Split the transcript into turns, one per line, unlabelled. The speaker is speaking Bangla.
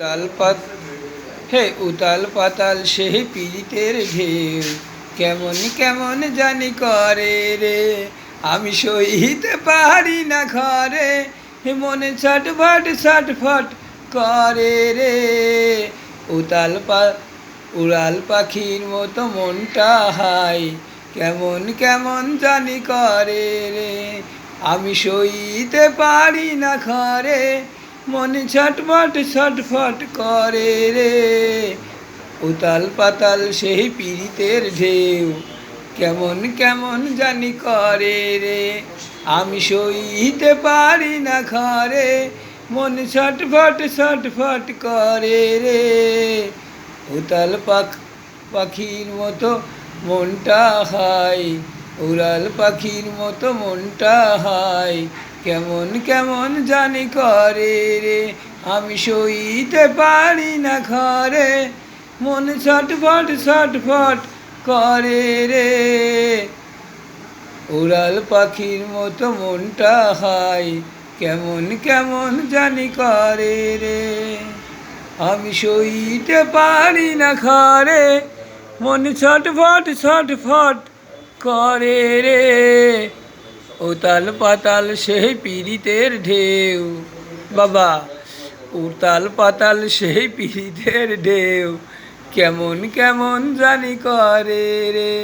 উতাল পাত, হে উতাল পাতাল সেই পীড়িতের ঢেউ, কেমন কেমন জানি করে রে, আমি সইতে পারি না ঘরে, হে মনে ছটফট ছটফট করে রে। উতাল পা, উড়াল পাখির মতো মনটা হাই কেমন কেমন জানি করে রে, আমি সইতে পারি না ঘরে মনে ছটফট ছটফট করে রে। উতাল পাতাল সেই পীড়িতের ঢেউ কেমন কেমন জানি করে রে। আমি সইতে পারি না ঘরে, মন ছটফট ছটফট করে রে। উতাল পাখ পাখির মতো মনটা হাই উড়াল পাখির মতো মনটা হাই কেমন কেমন জানি করে রে। আমি সইতে পারি না ঘরে। মন ছটফট ছটফট করে রে। উড়াল পাখির মতো মনটা হাই কেমন কেমন জানি করে রে। আমি সইতে পারি না ঘরে। মন ছটফট ছটফট করে রে। উতাল পাতাল সেই পীড়িতের ঢেউ। বাবা উতাল পাতাল সেই পীড়িতের ঢেউ। কেমন কেমন জানি করে রে।